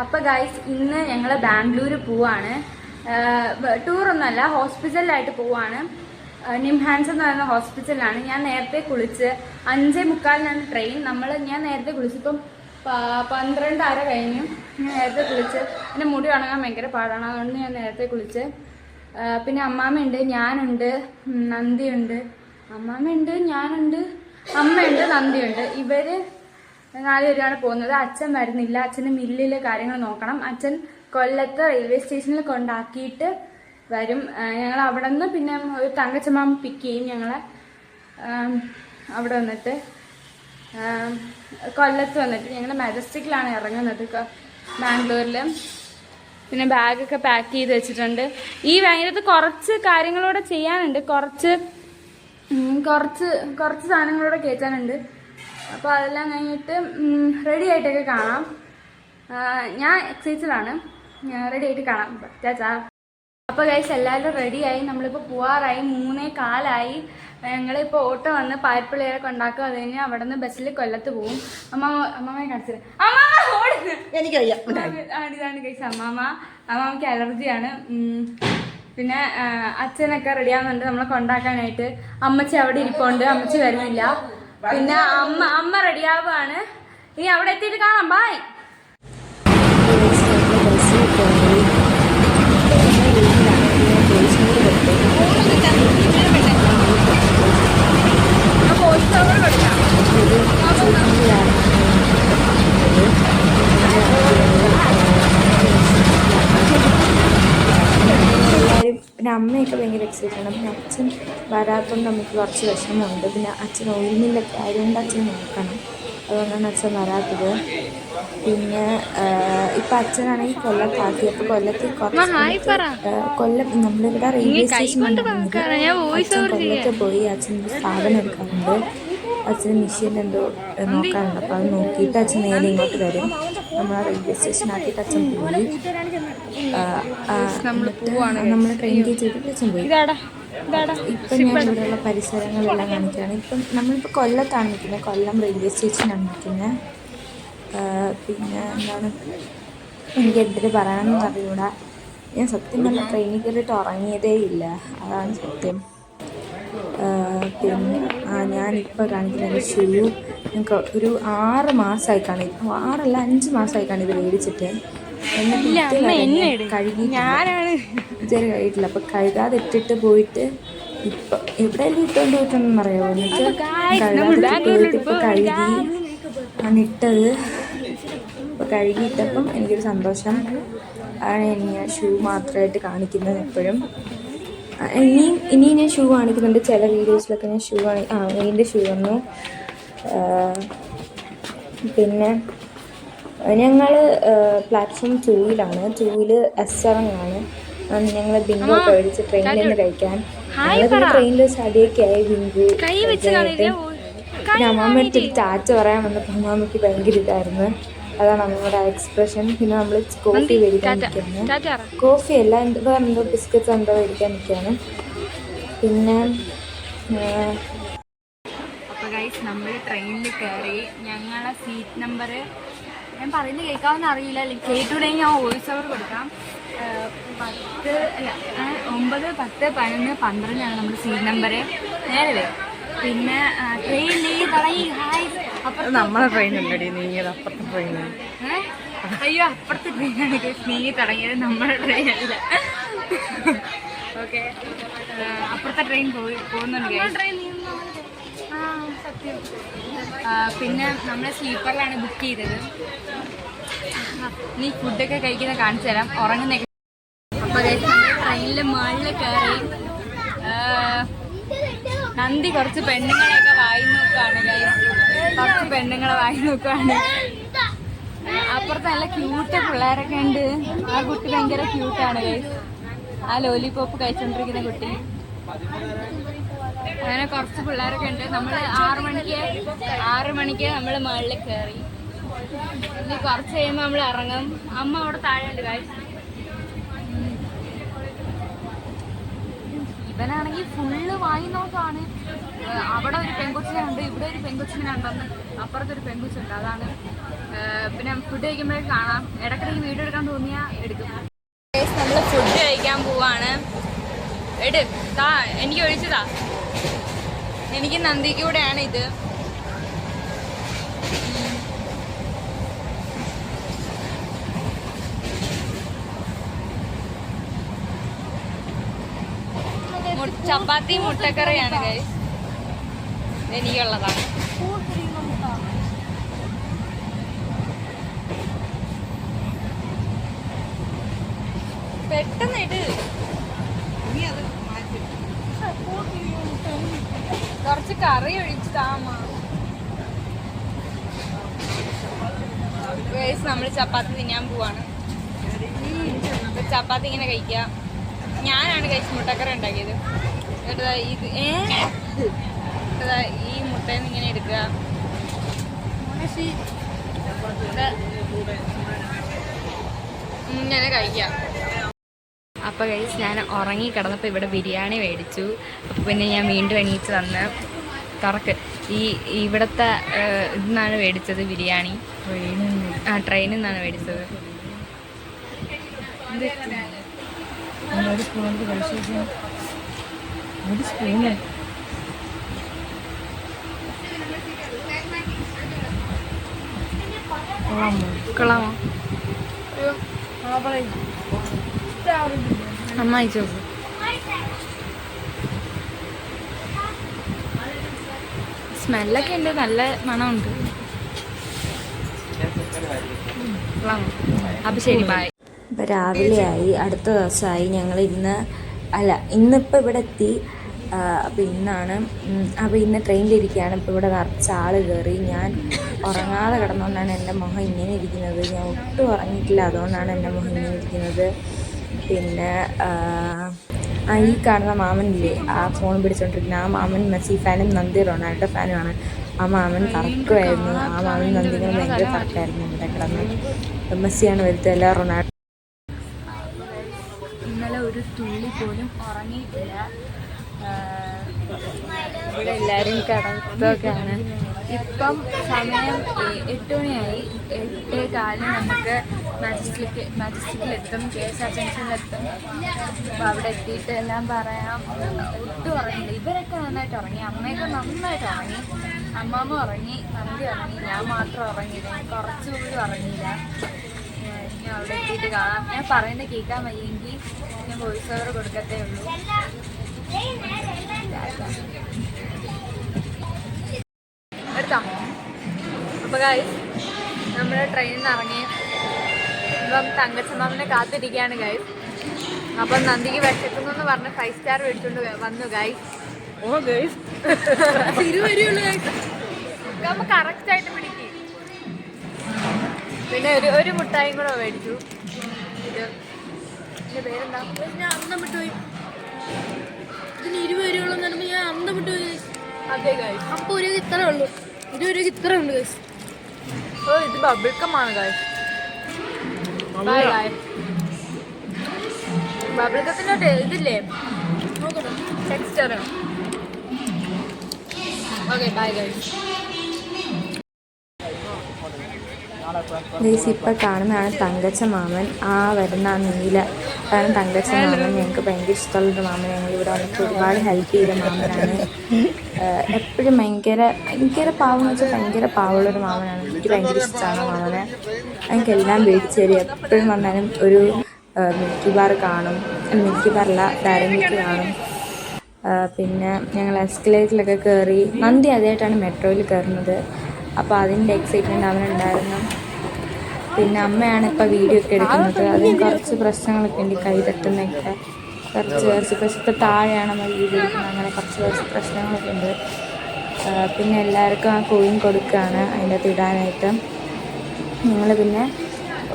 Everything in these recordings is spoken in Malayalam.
അപ്പൊ ഗൈസ് ഇന്ന് ഞങ്ങൾ ബാംഗ്ലൂർ പോവാണ്. ടൂറൊന്നുമല്ല ഹോസ്പിറ്റലിലായിട്ട് പോവാണ്. നിംഹാൻസ് എന്ന് പറയുന്ന ഹോസ്പിറ്റലിലാണ് ഞാൻ നേരത്തെ കുളിച്ച് അഞ്ചേ മുക്കാലിനാണ് ട്രെയിൻ നമ്മൾ ഞാൻ നേരത്തെ കുളിച്ചിപ്പം പന്ത്രണ്ടര കഴിഞ്ഞു. ഞാൻ നേരത്തെ കുളിച്ച്. എന്റെ മുടി ഉണങ്ങാൻ ഭയങ്കര പാടാണ്. അതുകൊണ്ട് ഞാൻ നേരത്തെ കുളിച്ച്. പിന്നെ അമ്മാമ്മയുണ്ട് ഞാനുണ്ട് നന്ദിയുണ്ട്. അമ്മാമ്മയുണ്ട് ഞാനുണ്ട് അമ്മയുണ്ട് നന്ദിയുണ്ട്. ഇവർ നാലുപേരാണ് പോകുന്നത്. അച്ഛൻ വരുന്നില്ല. അച്ഛന് മില്ലിലെ കാര്യങ്ങൾ നോക്കണം. അച്ഛൻ കൊല്ലത്ത് റെയിൽവേ സ്റ്റേഷനിൽ കൊണ്ടാക്കിയിട്ട് വരും. ഞങ്ങൾ അവിടെ നിന്ന് പിന്നെ ഒരു തങ്കച്ചമ്മ പിക്ക് ചെയ്യും ഞങ്ങളെ. അവിടെ വന്നിട്ട്. കൊല്ലത്ത് വന്നിട്ട്. ഞങ്ങൾ മെജസ്റ്റിക്കിലാണ് ഇറങ്ങുന്നത് ബാംഗ്ലൂരിൽ പിന്നെ ബാഗൊക്കെ പാക്ക് ചെയ്ത് വെച്ചിട്ടുണ്ട്. ഈ ഭയങ്കരത്ത് കുറച്ച് കാര്യങ്ങളൂടെ ചെയ്യാനുണ്ട്. കുറച്ച് കുറച്ച് കുറച്ച് സാധനങ്ങളൂടെ കയറ്റാനുണ്ട് അപ്പോൾ അതെല്ലാം കഴിഞ്ഞിട്ട് റെഡി ആയിട്ടൊക്കെ കാണാം. ഞാൻ എക്സൈറ്റഡാണ് റെഡി ആയിട്ട് കാണാം. ചാച്ചാ അപ്പോൾ ഗൈസ് എല്ലാവരും റെഡിയായി നമ്മളിപ്പോൾ പോവാറായി. മൂന്നേ കാലായി. ഞങ്ങളിപ്പോൾ ഓട്ടോ വന്ന് പായപ്പിള്ളേരെ കൊണ്ടാക്കും അത് കഴിഞ്ഞ് അവിടെ നിന്ന് ബസ്സിൽ കൊല്ലത്ത് പോവും. അമ്മ അമ്മമ്മയെ കാണിച്ചത് അമ്മ ഓടുന്നു എനിക്ക് വയ്യ ഇതാണ് കഴിച്ച അമ്മാമ. അമ്മാമയ്ക്ക് അലർജിയാണ്. പിന്നെ അച്ഛനൊക്കെ റെഡിയാവുന്നുണ്ട് നമ്മളെ കൊണ്ടാക്കാനായിട്ട്. അമ്മച്ചി അവിടെ ഇരിപ്പുണ്ട്. അമ്മച്ചി വരുന്നില്ല. പിന്നെ അമ്മ അമ്മ റെഡിയാവുകയാണ് ഇനി അവിടെ എത്തിയിട്ട് കാണാം. ബായ് വോയിസ് ഓവർ കൊടുക്കാം എല്ലാവരും പിന്നെ ആണ് പിന്നെ അച്ഛൻ വരാത്തതുകൊണ്ട് നമുക്ക് കുറച്ച് വിഷമമുണ്ട്. പിന്നെ അച്ഛൻ ഓയിൽ കാര്യം ആയതുകൊണ്ട് അച്ഛൻ നോക്കണം. അതുകൊണ്ടാണ് അച്ഛൻ വരാത്തത്. പിന്നെ ഇപ്പം അച്ഛനാണെങ്കിൽ കൊല്ലത്താക്കി അപ്പോൾ കൊല്ലത്ത് കുറച്ച് ആ, കൊല്ലം നമ്മളിവിടെ റെയിൽവേ സ്റ്റേഷൻ കൊല്ലത്ത് പോയി അച്ഛന്റെ സാധനം എടുക്കാറുണ്ട് അച്ഛന് മെഷീൻ എന്തോ നോക്കാറുണ്ട് അപ്പോൾ അത് നോക്കിയിട്ട് അച്ഛൻ നേരെ ഇങ്ങോട്ട് വരും. നമ്മൾ റെയിൽവേ സ്റ്റേഷനാക്കിയിട്ട് അച്ഛൻ പോയി. നമ്മൾ അച്ഛൻ പോയി. ഇപ്പം ഞാൻ ഇവിടെയുള്ള പരിസരങ്ങളെല്ലാം കാണിക്കുകയാണ്. ഇപ്പം നമ്മളിപ്പോൾ കൊല്ലത്താണ് നിൽക്കുന്നത്. കൊല്ലം റെയിൽവേ സ്റ്റേഷനാണ് നിൽക്കുന്നത്. പിന്നെ എന്താണ് എനിക്ക് എന്തിന് പറയണമെന്ന് അറിയൂടാ ഞാൻ സത്യം പറഞ്ഞ ട്രെയിനിൽ കയറിയിട്ട് ഉറങ്ങിയതേ ഇല്ല. അതാണ് സത്യം. പിന്നെ ആ ഞാനിപ്പോൾ കാണിക്കുന്ന ഷൂ ഞങ്ങൾക്ക് ഒരു ആറ് മാസമായി കാണി ആറല്ല അഞ്ച് മാസമായി കാണി ഇത് മേടിച്ചിട്ട്. ഞാൻ കഴുകിയിട്ടില്ല. ഇതുവരെ കഴിയിട്ടില്ല. അപ്പോൾ കഴുകാതെ ഇട്ടിട്ട് പോയിട്ട് ഇപ്പൊ എവിടെയെല്ലാം ഇട്ടുകൊണ്ട് പോയിട്ടുണ്ടെന്ന് അറിയാമോ എന്നിട്ട് ഇപ്പൊ കഴുകി ഞാൻ ഇട്ടത്. ഇപ്പൊ കഴുകിയിട്ടപ്പം എനിക്കൊരു സന്തോഷം. ആണ് ഞാൻ ഷൂ മാത്രമായിട്ട് കാണിക്കുന്നത് എപ്പോഴും. ഇനിയും ഇനിയും ഞാൻ ഷൂ കാണിക്കുന്നുണ്ട്. ചില വീഡിയോസിലൊക്കെ ഞാൻ ഷൂ കാണി ആ എന്റെ ഷൂ വന്നു. പിന്നെ ഞങ്ങൾ പ്ലാറ്റ്ഫോം ടൂവിലാണ് ടൂവിൽ എസ് സെവൻ ആണ് ഞങ്ങൾ ബിങ്കു ഒക്കെ മേടിച്ച് ട്രെയിനിൽ നിന്ന് കഴിക്കാൻ. ഞങ്ങൾ ട്രെയിനിൽ സ്റ്റഡിയൊക്കെ ആയി ബിങ്കു പിന്നെ അമ്മാമ്മ അടുത്തൊരു ടാറ്റ പറയാൻ വന്നപ്പോൾ അമ്മാമ്മയ്ക്ക് ഭയങ്കര ഇതായിരുന്നു. അതാണ് അമ്മയുടെ എക്സ്പ്രഷൻ പിന്നെ നമ്മൾ കോഫി മേടിക്കാൻ നിൽക്കുകയാണ് കോഫി അല്ല എന്തോ എന്തോ ബിസ്ക്കറ്റ്സ് എന്തോ മേടിക്കാൻ നിൽക്കുകയാണ്. പിന്നെ അപ്പോൾ അപ്പൊ ഗൈസ് നമ്മൾ ട്രെയിനിൽ കയറി ഞങ്ങളെ സീറ്റ് നമ്പർ ഞാൻ പറയുന്നത് കേൾക്കാമെന്ന് അറിയില്ല. അല്ലെങ്കിൽ കേട്ടുണ്ടെങ്കിൽ ഞാൻ വോയിസ് ഓവർ കൊടുക്കാം. പത്ത് അല്ല ഒമ്പത് പത്ത് പതിനൊന്ന് പന്ത്രണ്ടാണ് നമ്മുടെ സീറ്റ് നമ്പർ നേരല്ലേ? പിന്നെ ട്രെയിനിൽ തുടങ്ങി ഹായ് അപ്പുറത്ത് നമ്മളെ ട്രെയിൻ ഉണ്ടടി നീ അപ്പുറത്തെ ട്രെയിൻ? അയ്യോ അപ്പുറത്തെ ട്രെയിനാണ് നീങ്ങി തുടങ്ങിയത് നമ്മുടെ ട്രെയിനല്ല ഓക്കെ അപ്പുറത്തെ ട്രെയിൻ പോയി പോകുന്നുണ്ട് guys. പിന്നെ നമ്മൾ സ്ലീപ്പറിലാണ് ബുക്ക് ചെയ്തത്. നീ ഫുഡൊക്കെ കഴിക്കുന്ന കാണിച്ചു തരാം. ഉറങ്ങുന്ന അപ്പോൾ ട്രെയിനിൽ മുകളിൽ കയറി നന്ദി കുറച്ച് പെണ്ണുങ്ങളെയൊക്കെ വായി നോക്കുകയാണ്. കുറച്ച് പെണ്ണുങ്ങളെ വായി നോക്കുകയാണ് അപ്പുറത്ത് നല്ല ക്യൂട്ട് പിള്ളേരൊക്കെ ഉണ്ട്. ആ കുട്ടി ഭയങ്കര ക്യൂട്ടാണ് ആ ലോലിപോപ്പ് കഴിച്ചോണ്ടിരിക്കുന്ന കുട്ടി. അങ്ങനെ കുറച്ച് പിള്ളേരൊക്കെ ഉണ്ട്. നമ്മൾ ആറ് മണിക്ക് ആറ് മണിക്ക് നമ്മൾ മുകളിൽ കയറി ഇനി കുറച്ച് കഴിയുമ്പോൾ നമ്മൾ ഇറങ്ങും. അമ്മ അവിടെ താഴെ ഉണ്ട് കാഴ്ച ഇവനാണെങ്കിൽ ഫുള്ള് വായി നോക്കാണ്. അവിടെ ഒരു പെങ്കൊച്ചിനെ ഉണ്ട് ഇവിടെ ഒരു പെങ്കൊച്ചിനെ ഉണ്ടെന്ന് അപ്പുറത്തൊരു പെങ്കൊച്ചുണ്ട് അതാണ്. പിന്നെ ഫുഡ് കഴിക്കുമ്പോഴേ കാണാം. ഇടയ്ക്കിടയ്ക്ക് വീഡിയോ എടുക്കാൻ തോന്നിയാൽ എടുക്കും. നമ്മൾ ഫുഡ് കഴിക്കാൻ പോവാണ്. എട് എനിക്ക് ഒഴിച്ചതാ എനിക്ക് നന്ദിക്ക് കൂടെയാണ് ഇത്. ചപ്പാത്തി മുട്ടക്കറിയാണ് ഗൈസ് എനിക്കുള്ളതാണ്. പെട്ടെന്ന് കുറച്ച് കറി ഒഴിച്ച് താമ നമ്മൾ ചപ്പാത്തി തിന്നാൻ പോവാണ്. ചപ്പാത്തി ഇങ്ങനെ കഴിക്കുക ഞാനാണ് കഴിച്ച് മുട്ടക്കറി ഉണ്ടാക്കിയത്. എന്നിട്ട് ഇത് ഈ മുട്ടയിൽ ഇങ്ങനെ എടുക്കുക. ഇങ്ങനെ കഴിക്കാം. അപ്പോൾ കഴിച്ച് ഞാൻ ഉറങ്ങി കിടന്നപ്പോൾ ഇവിടെ ബിരിയാണി മേടിച്ചു. അപ്പോൾ പിന്നെ ഞാൻ വീണ്ടും എണീച്ച് വന്ന് തുറക്ക്. ഈ ഇവിടുത്തെ ഇന്നാണ് മേടിച്ചത് ബിരിയാണി. ആ ട്രെയിനിൽ നിന്നാണ് മേടിച്ചത്. കൊള്ളാമോ കൊള്ളാമോ അമ്മ അയച്ചു സ്മെല്ലൊക്കെ ഉണ്ട് നല്ല മണമുണ്ട്. അപ്പം ശരി ബൈ ഇപ്പം രാവിലെയായി അടുത്ത ദിവസമായി ഞങ്ങൾ ഇന്ന് അല്ല ഇന്നിപ്പോൾ ഇവിടെ എത്തി. അപ്പോൾ ഇന്നാണ് അപ്പോൾ ഇന്ന് ട്രെയിനിലിരിക്കുകയാണ് ഇപ്പോൾ ഇവിടെ നിറച്ച ആൾ കയറി ഞാൻ ഉറങ്ങാതെ കിടന്നുകൊണ്ടാണ് എന്റെ മുഖം ഇങ്ങനെ ഇരിക്കുന്നത്. ഞാൻ ഒട്ടും ഉറങ്ങിയിട്ടില്ല. അതുകൊണ്ടാണ് എന്റെ മുഖം ഇങ്ങനെ ഇരിക്കുന്നത്. പിന്നെ ആ, ഈ കാണുന്ന മാമനില്ലേ ആ ഫോൺ പിടിച്ചോണ്ടിരിക്കുന്ന ആ മാമൻ മെസ്സി ഫാനും നന്ദി റൊണാൾഡോ ഫാനുമാണ്. ആ മാമൻ കറക്കുമായിരുന്നു. ആ മാമൻ നന്ദികൾ ഭയങ്കര കറക്കായിരുന്നു ഇവിടെ കിടന്ന്. മെസ്സിയാണ് വരുത്തല്ല റൊണാൾഡോ ഇന്നലെ ഒരു തുള്ളി പോലും ഉറങ്ങിയിട്ടില്ല. ഇവിടെ എല്ലാവരും കിടത്തൊക്കെയാണ് ഇപ്പം സമയം എട്ട് മണിയായി. എട്ട് കാലിന് നമുക്ക് മാജിസ്റ്റിക്ക് എത്തും കെ എസ് ആർ ജംഗ്ഷനിൽ എത്തും. അപ്പോൾ അവിടെ എത്തിയിട്ട് എല്ലാം പറയാം. ഒട്ടും ഉറങ്ങില്ല. ഇവരൊക്കെ നന്നായിട്ട് ഉറങ്ങി. അമ്മയൊക്കെ നന്നായിട്ട് ഉറങ്ങി. അമ്മാമ്മ ഉറങ്ങി. നന്ദി ഉറങ്ങി. ഞാൻ മാത്രം ഉറങ്ങിയില്ല. കുറച്ചുകൂടി ഉറങ്ങിയില്ല. ഞാൻ അവിടെ എത്തിയിട്ട് കാണാം. ഞാൻ പറയുന്നത് കേൾക്കാൻ വയ്യെങ്കിൽ ഞാൻ വോയിസ് ഓവർ കൊടുക്കത്തേ ഉള്ളൂ. ഗൈസ് നമ്മുടെ ട്രെയിനിൽ നിന്ന് ഇറങ്ങി. ഇപ്പം തങ്കച്ചമ്മാമനെ കാത്തിരിക്കുകയാണ് ഗൈസ് അപ്പം നന്ദിക്ക് വിശക്കുന്നു എന്ന് പറഞ്ഞ് ഫൈവ് സ്റ്റാർ മേടിച്ചുകൊണ്ട് വന്നു ഗൈസ് ഓ ഗൈസ് ഗൈസ് നമ്മൾ കറക്റ്റ് ആയിട്ട് പിടിക്കും. പിന്നെ ഒരു ഒരു മുട്ടായും കൂടെ മേടിച്ചു. ഇത്. പേരെന്താ? ഞാൻ അന്തം വിട്ടുപോയി ഇതിന് ഇരുപത് രൂപയോളം തരുമ്പോൾ ഞാൻ അന്തം വിട്ടുപോയി അതെ ഗൈസ് അപ്പൊ ഒരു ഇത്രേ ഉള്ളൂ. ഇരുപത് രൂപയ്ക്ക് ഇത്ര ഉണ്ട് guys. ഓ ഇത് ബബിൾ ബൈ ബൈ ബബിൾ കത്തിന്റെ ഇതില്ലേ? Texture okay bye guys guys ഇപ്പം കാണുന്നതാണ് തങ്കച്ച മാമൻ ആ വരുന്ന ആ നീല. കാരണം തങ്കച്ച മാമൻ ഞങ്ങൾക്ക് ഭയങ്കര ഇഷ്ടമുള്ളൊരു മാമൻ. ഞങ്ങൾ ഇവിടെ വന്നിട്ട് ഒരുപാട് ഹെൽപ്പ് ചെയ്ത മാമനാണ്. എപ്പോഴും ഭയങ്കര ഭയങ്കര പാവം എന്ന് വെച്ചാൽ ഭയങ്കര പാവമുള്ളൊരു മാമനാണ്. എനിക്ക് ഭയങ്കര ഇഷ്ടമാണ് മാമനെ. എനിക്ക് എല്ലാം വേടിച്ച് തരും. എപ്പോഴും വന്നാലും ഒരു മിൽക്കി ബാർ കാണും. മിൽക്കി ബാറല്ല ഡയറി മിൽക്ക് കാണും. പിന്നെ ഞങ്ങൾ എസ്കലേറ്ററിലൊക്കെ കയറി നന്ദി ആദ്യമായിട്ടാണ് മെട്രോയിൽ കയറുന്നത്. അപ്പോൾ അതിന്റെ എക്സൈറ്റ്മെന്റ് അവനുണ്ടായിരുന്നു. പിന്നെ അമ്മയാണ് ഇപ്പോൾ വീഡിയോ ഒക്കെ എടുക്കുന്നത്. അതിന് കുറച്ച് പ്രശ്നങ്ങളൊക്കെ ഉണ്ട്. കൈ തട്ടുന്നൊക്കെ കുറച്ച് കുറച്ച് പ്രശ്നം താഴെയാണ് നമ്മൾ വീഡിയോ അങ്ങനെ കുറച്ച് കുറച്ച് പ്രശ്നങ്ങളൊക്കെ ഉണ്ട്. പിന്നെ എല്ലാവർക്കും ആ കോയിൻ കൊടുക്കുകയാണ് അതിന്റെ അകത്ത് ഇടാനായിട്ട്. ഞങ്ങൾ പിന്നെ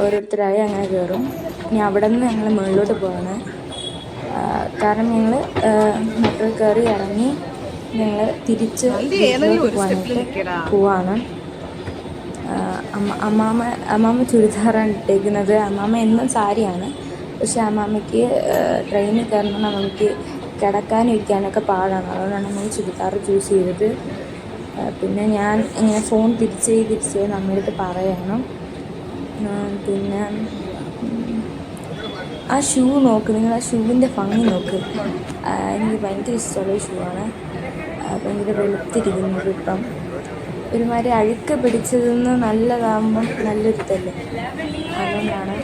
ഓരോരുത്തരായി അങ്ങനെ കയറും. ഇനി അവിടെ നിന്ന് ഞങ്ങൾ മുകളിലോട്ട് പോവാണ്. കാരണം ഞങ്ങൾ മോട്ടോർ കയറി ഇറങ്ങി ഞങ്ങൾ തിരിച്ച് പോകാനായിട്ട് പോവാണ്. അമ്മാമ്മ അമ്മാമ്മ ചുരിദാറാണ് ഇട്ടേക്കുന്നത്. അമ്മാമ്മ എന്നും സാരിയാണ്. പക്ഷെ അമ്മാമ്മയ്ക്ക് ട്രെയിനിൽ കയറുമ്പോൾ നമുക്ക് കിടക്കാനും ഇരിക്കാനൊക്കെ പാടാണ്. അതുകൊണ്ടാണ് നമ്മൾ ചുരിദാർ ചൂസ് ചെയ്തത്. പിന്നെ ഞാൻ ഇങ്ങനെ ഫോൺ തിരിച്ച് തിരിച്ച് നമ്മുടെ അടുത്ത് പറയണം. പിന്നെ ആ ഷൂ നോക്ക്. നിങ്ങൾ ആ ഷൂവിന്റെ ഭംഗി നോക്ക്. എനിക്ക് ഭയങ്കര ഇഷ്ടമുള്ള ഷൂ ആണ്. ഭയങ്കര വെളുത്തിരിക്കുന്നത് ഇപ്പം. ഒരുമാതിരി അഴുക്ക് പിടിച്ചതെന്ന് നല്ലതാകുമ്പം നല്ലൊരു ഇതല്ലേ? അതുകൊണ്ടാണ്.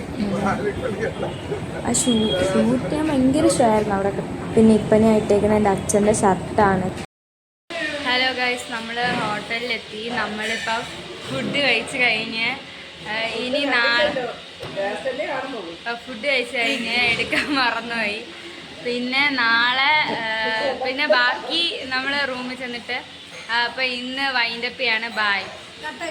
ആ ഷൂ ഷൂട്ട് ഞാൻ ഭയങ്കര ഇഷ്ടമായിരുന്നു അവിടെ. പിന്നെ ഇപ്പനെ ഞാൻ ഇട്ടേക്കുന്ന എന്റെ അച്ഛന്റെ ഷർട്ടാണ് ഹലോ ഗൈസ് നമ്മൾ ഹോട്ടലിലെത്തി നമ്മളിപ്പോൾ ഫുഡ് കഴിച്ച് കഴിഞ്ഞ് ഇനി നാളെ ഫുഡ് കഴിച്ച് കഴിഞ്ഞ് എടുക്കാൻ മറന്നുപോയി. പിന്നെ നാളെ പിന്നെ ബാക്കി നമ്മൾ റൂമിൽ ചെന്നിട്ട് അപ്പോൾ ഇന്ന് വൈൻഡപ്പ് ചെയ്യാണ്. ബായ്